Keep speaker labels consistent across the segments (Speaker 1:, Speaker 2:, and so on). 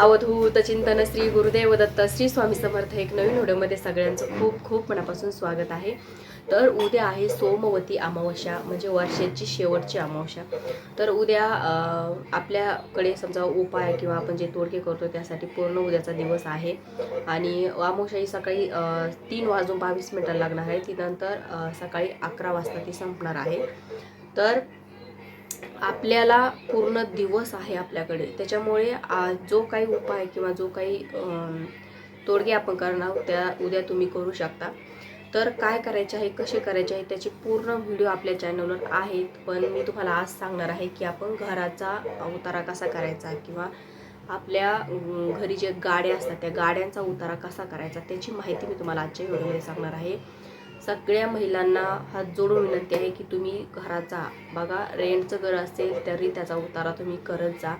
Speaker 1: अवधूत चिंतन श्री गुरुदेव दत्त श्री स्वामी समर्थ एक नवीन व्हिडिओमध्ये सगळ्यांचं खूप खूप मनापासून स्वागत आहे. तर उद्या आहे सोमवती अमावस्या म्हणजे वर्षाची शेवटची अमावस्या. तर उद्या आपल्याकडे समजा उपाय किंवा आपण जे तोडके करतो त्यासाठी पूर्ण उद्याचा दिवस आहे. आणि अमावस्या ही सकाळी तीन वाजून बावीस मिनटं लागणार आहे. ती नंतर सकाळी अकरा वाजता ती संपणार आहे. तर आपल्याला पूर्ण दिवस आहे आपल्याकडे. त्याच्यामुळे जो काही उपाय किंवा जो काही तोडगे आपण करणार आहोत त्या उद्या तुम्ही करू शकता. तर काय करायचे आहे कसे करायचे आहे त्याचे पूर्ण व्हिडिओ आपल्या चॅनलवर आहेत. पण मी तुम्हाला आज सांगणार आहे की आपण घराचा उतारा कसा करायचा किंवा आपल्या घरी जे गाड्या असतात त्या गाड्यांचा उतारा कसा करायचा त्याची माहिती मी तुम्हाला आजच्या व्हिडिओमध्ये सांगणार आहे. सगळ्या महिलांना हात जोडून विनंती आहे की तुम्ही घराचा बघा रेंटचं घर असेल तरी त्याचा उतारा तुम्ही करत जा.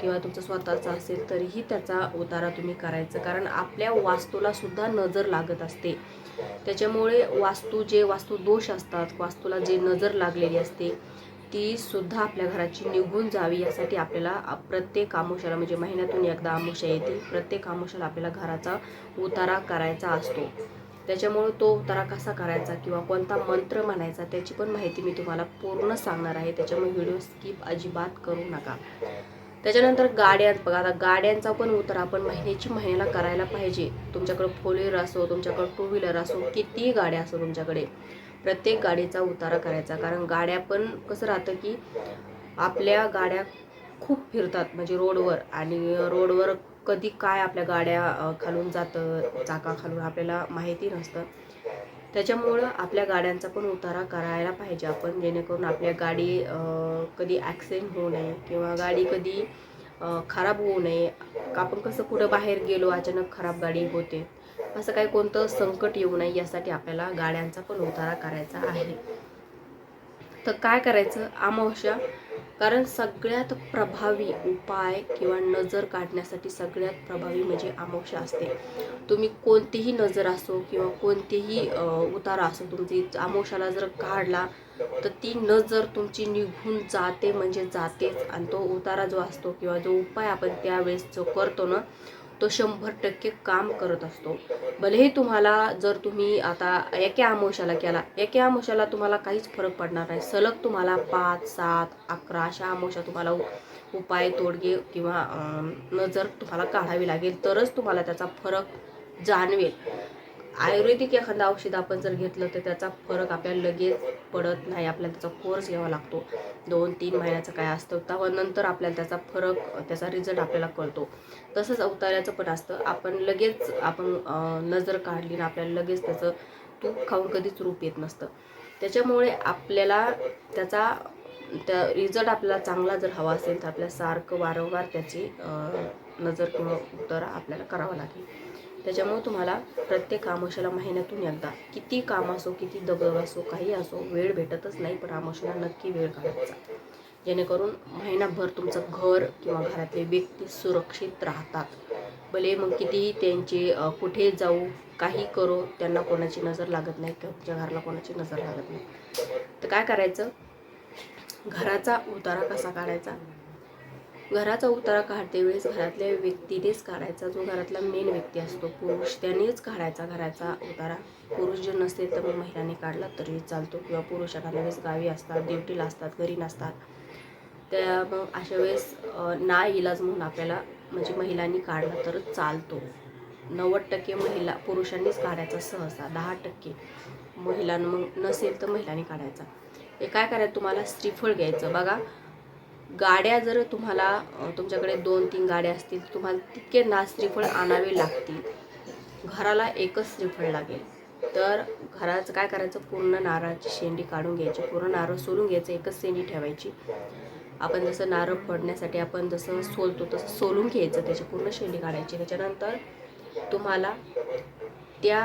Speaker 1: किंवा तुमचं स्वतःचं असेल तरीही त्याचा उतारा तुम्ही करायचं. कारण आपल्या वास्तूला सुद्धा नजर लागत असते. त्याच्यामुळे वास्तू जे वास्तू दोष असतात वास्तूला जे नजर लागलेली असते ती सुद्धा आपल्या घराची निघून जावी यासाठी आपल्याला प्रत्येक आमुषाला म्हणजे महिन्यातून एकदा आमुषा येते. प्रत्येक आमुषाला आपल्याला घराचा उतारा करायचा असतो. त्याच्यामुळं तो उतारा कसा करायचा किंवा कोणता मंत्र म्हणायचा त्याची पण माहिती मी तुम्हाला पूर्ण सांगणार आहे. त्याच्यामुळे व्हिडिओ स्किप अजिबात करू नका. त्याच्यानंतर गाड्या बघा आता गाड्यांचा पण उतारा आपण महिन्याची महिन्याला करायला पाहिजे. तुमच्याकडं फोर व्हीलर असो तुमच्याकडं टू व्हीलर असो कितीही गाड्या असो तुमच्याकडे प्रत्येक गाडीचा उतारा करायचा. कारण गाड्या पण कसं राहतं की आपल्या गाड्या खूप फिरतात म्हणजे रोडवर. आणि रोडवर कधी काय आपल्या गाड्या खालून जातं चाका खालून आपल्याला माहिती नसतं. त्याच्यामुळं आपल्या गाड्यांचा पण उतारा करायला पाहिजे आपण जेणेकरून आपल्या गाडी कधी ॲक्सिडेंट होऊ नये किंवा गाडी कधी खराब होऊ नये. का आपण कसं कुठं बाहेर गेलो अचानक खराब गाडी होते असं काही कोणतं संकट येऊ नये यासाठी आपल्याला गाड्यांचा पण उतारा करायचा आहे. तर काय करायचं? अमावस्या कारण सगळ्यात प्रभावी उपाय किंवा नजर काढण्यासाठी सगळ्यात प्रभावी म्हणजे अमावस्या असते. तुम्ही कोणतीही नजर असो किंवा कोणतेही उतारा असो तुमची आमोक्षाला जर काढला तर ती नजर तुमची निघून जाते म्हणजे जातेच. आणि तो उतारा जो असतो किंवा जो उपाय आपण त्यावेळेस जो करतो ना तो शंभर टक्के काम करत असतो. भलेही तुम्हाला जर तुम्ही आता एका आमोशाला केला एका आमोशाला तुम्हाला काहीच फरक पडणार नाही. सलग तुम्हाला पाच सात अकरा अशा आमोशा तुम्हाला उपाय तोडगे किंवा नजर तुम्हाला काढावी लागेल. तरच तुम्हाला त्याचा फरक जाणवेल. आयुर्वेदिक एखादं औषध आपण जर घेतलं तर त्याचा फरक आपल्याला लगेच पडत नाही. आपल्याला त्याचा कोर्स घ्यावा लागतो. दोन तीन महिन्याचं काय असतं तेव्हा नंतर आपल्याला त्याचा फरक त्याचा रिझल्ट आपल्याला कळतो. तसंच अवताराचं पण असतं. आपण लगेच आपण नजर काढली ना आपल्याला लगेच त्याचं तूप खाऊन कधीच रूप येत नसतं. त्याच्यामुळे आपल्याला त्याचा त्या रिझल्ट आपल्याला चांगला जर हवा असेल तर आपल्याला सारखं वारंवार त्याची नजर किंवा उत्तर आपल्याला करावं लागेल. त्याच्यामुळे तुम्हाला प्रत्येक आमोशाला महिन्यातून एकदा. किती काम असो किती दगदग असो काही असो वेळ भेटतच नाही पण आमोशाला नक्की वेळ काढायचा जेणेकरून महिनाभर तुमचं घर किंवा घरातले व्यक्ती सुरक्षित राहतात. भले मग कितीही त्यांचे कुठे जाऊ काही करो त्यांना कोणाची नजर लागत नाही किंवा तुमच्या घराला कोणाची नजर लागत नाही. तर काय करायचं? घराचा उतारा कसा काढायचा? घराचा उतारा काढते वेळेस घरातल्या व्यक्तीनेच काढायचा जो घरातला मेन व्यक्ती असतो पुरुष त्यानेच काढायचा घराचा उतारा. पुरुष जर नसेल तर मग महिलांनी काढला तरी चालतो. किंवा पुरुष एखाद्या वेळेस गावी असतात ड्युटीला असतात घरी नसतात त्या मग अशा वेळेस ना इलाज म्हणून आपल्याला म्हणजे महिलांनी काढला तर चालतो. नव्वद टक्के महिला पुरुषांनीच काढायचा सहसा दहा टक्के. महिलां मग नसेल तर महिलांनी काढायचा. हे काय करायचं? तुम्हाला श्रीफळ घ्यायचं. बघा गाड्या जर तुम्हाला तुमच्याकडे दोन तीन गाड्या असतील तुम्हाला तितके ना श्रीफळ आणावे लागतील. घराला एकच श्रीफळ लागेल. तर घराचं काय करायचं? पूर्ण नारळाची शेंडी काढून घ्यायची पूर्ण नारळ सोलून घ्यायचं एकच शेंडी ठेवायची. आपण जसं नारळ फोडण्यासाठी आपण जसं सोलतो तसं सोलून घ्यायचं त्याची पूर्ण शेंडी काढायची. त्याच्यानंतर तुम्हाला त्या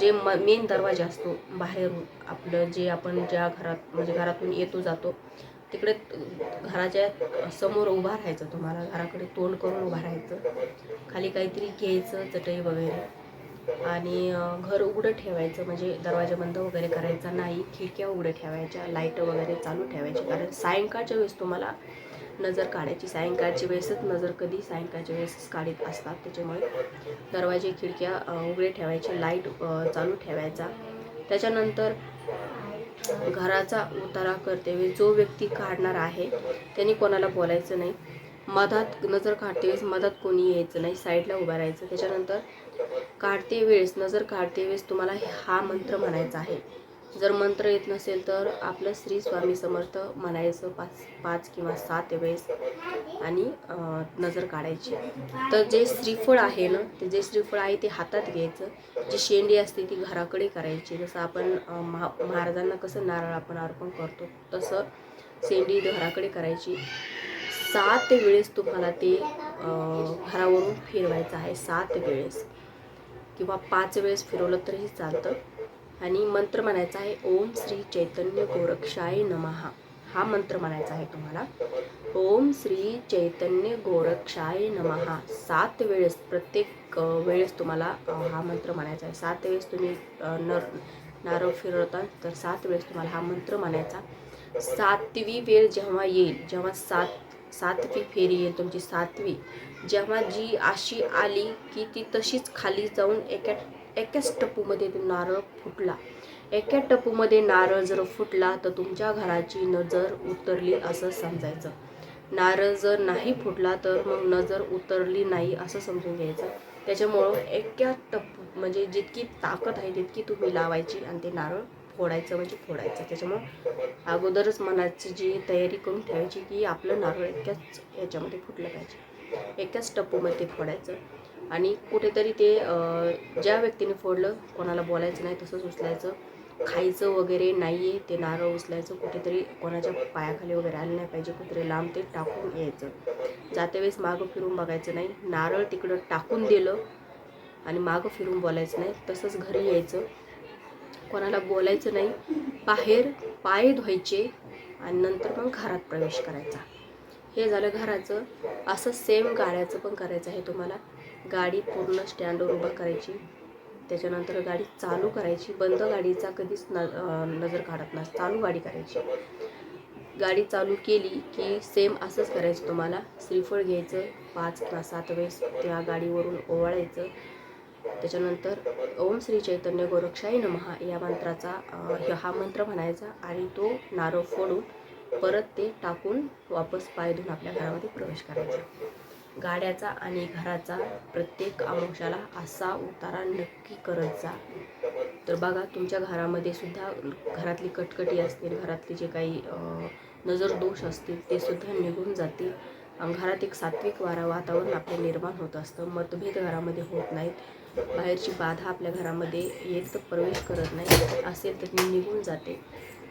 Speaker 1: जे म मेन दरवाजा असतो बाहेरून आपलं जे आपण ज्या घरात म्हणजे घरातून येतो जातो तिकडे घराच्या समोर उभा राहायचं तुम्हाला घराकडे तोंड करून उभा राहायचं. खाली काहीतरी घ्यायचं चटई वगैरे. आणि घर उघडं ठेवायचं म्हणजे दरवाजा बंद वगैरे करायचा नाही खिडक्या उघड्या ठेवायच्या लाइट वगैरे चालू ठेवायची. कारण सायंकाळच्या वेळेस तुम्हाला नजर काढायची. सायंकाळची वेळेसच नजर कधी सायंकाळच्या वेळेसच काढत असतात. त्याच्यामुळे दरवाजे खिडक्या उघडे ठेवायचे लाइट चालू ठेवायचा. त्याच्यानंतर घराचा उतारा करतेवेळी म्हणजे जो व्यक्ती काढणार आहे त्यांनी कोणाला बोलायचं नाही. मधात नजर काढते वेळेस मधात कोणी यायचं नाही. साईडला उभं राहायचं. त्याच्यानंतर काढते वेळेस नजर काढते वेळेस तुम्हाला हा मंत्र म्हणायचा आहे. जर मंत्र येत नसेल तर आपलं श्री स्वामी समर्थ म्हणायचं पाच पाच किंवा सात वेळेस आणि नजर काढायची. तर जे श्रीफळ आहे ना ते जे श्रीफळ आहे ते हातात घ्यायचं. जी शेंडी असते ती घराकडे करायची. जसं आपण महा महाराजांना कसं नारळ आपण अर्पण करतो तसं शेंडी घराकडे करायची. सात वेळेस तुम्हाला ते घरावरून फिरवायचं आहे सात वेळेस. किंवा पाच वेळेस फिरवलं तरीही चालतं. आणि मंत्र म्हणायचा आहे ओम श्री चैतन्य गोरक्षाय नमहा हा मंत्र म्हणायचा आहे तुम्हाला. ओम श्री चैतन्य गोरक्षाय नमहा सात वेळेस प्रत्येक वेळेस तुम्हाला हा मंत्र म्हणायचा आहे. सात वेळेस तुम्ही नर नारळ फिरवता तर सात वेळेस तुम्हाला हा मंत्र म्हणायचा. सातवी वेळ जेव्हा येईल जेव्हा सात सातवी फेरी येईल तुमची सातवी जेव्हा जी अशी आली की ती तशीच खाली जाऊन एका एकाच टप्पूमध्ये तो नारळ फुटला. एका टप्पूमध्ये नारळ जर फुटला तर तुमच्या घराची नजर उतरली असं समजायचं. नारळ जर नाही फुटला तर मग नजर उतरली नाही असं समजून घ्यायचं. त्याच्यामुळं एका टप्पू म्हणजे जितकी ताकद आहे तितकी तुम्ही लावायची आणि ते नारळ फोडायचं म्हणजे फोडायचं. त्याच्यामुळं अगोदरच मनाची जी तयारी करून ठेवायची की आपलं नारळ एकाच याच्यामध्ये फुटलं पाहिजे. एकाच टप्पूमध्ये फोडायचं. आणि कुठेतरी ते ज्या व्यक्तीने फोडलं कोणाला बोलायचं नाही तसंच उचलायचं. खायचं वगैरे नाही आहे ते नारळ उचलायचं कुठेतरी कोणाच्या पायाखाली वगैरे आलं नाही पाहिजे कुठेतरी लांब ते टाकून यायचं. जाते वेळेस मागं फिरून बघायचं नाही. नारळ तिकडं टाकून दिलं आणि मागं फिरून बोलायचं नाही तसंच घरी यायचं. कोणाला बोलायचं नाही बाहेर पाय धुवायचे आणि नंतर मग घरात प्रवेश करायचा. हे झालं घराचं. असं सेम गाड्याचं पण करायचं आहे तुम्हाला. गाडी पूर्ण स्टँडवर उभा करायची. त्याच्यानंतर गाडी चालू करायची. बंद गाडीचा कधीच न नजर काढत नाही चालू गाडी करायची. गाडी चालू केली की सेम असंच करायचं तुम्हाला. श्रीफळ घ्यायचं पाच किंवा सात वेळेस त्या गाडीवरून ओवाळायचं. त्याच्यानंतर ओम श्री चैतन्य गोरक्षाई नमहा या मंत्राचा हा मंत्र म्हणायचा आणि तो नारळ फोडून परत ते टाकून वापस पाय धुवून आपल्या घरामध्ये प्रवेश करायचा. गाड्याचा आणि घराचा प्रत्येक अंशाला असा उतारा नक्की करत जा. तर बघा तुमच्या घरामध्ये सुद्धा घरातली कटकटी असतील घरातले जे काही नजर दोष असतील ते सुद्धा निघून जातील. घरात एक सात्विक वारा वातावरण आपले निर्माण होत असतं. मतभेद घरामध्ये होत नाहीत. बाहेरची बाधा आपल्या घरामध्ये येत प्रवेश करत नाही. असेल तर ती निघून जाते.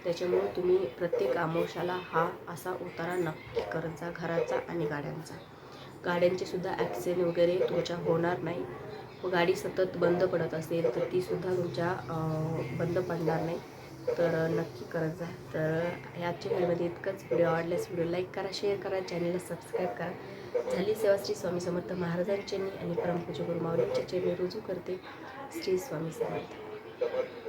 Speaker 1: त्याच्यामुळे तुम्ही प्रत्येक आमोशाला हा असा उतारा नक्की करत जा घराचा आणि गाड्यांचा. गाड्यांचे सुद्धा ॲक्सिडेंट वगैरे तुमच्या होणार नाही. व गाडी सतत बंद पडत असेल तर ती सुद्धा तुमच्या बंद पडणार नाही. तर नक्की करत जा. तर ह्या चॅनलमध्ये इतकंच. व्हिडिओ आवडल्यास व्हिडिओ लाईक करा शेअर करा चॅनलला सबस्क्राईब करा. झाली सेवा श्री स्वामी समर्थ महाराजांच्या आणि परमपूज गुरु माऊलींच्या रुजू करते. श्री स्वामी समर्थ.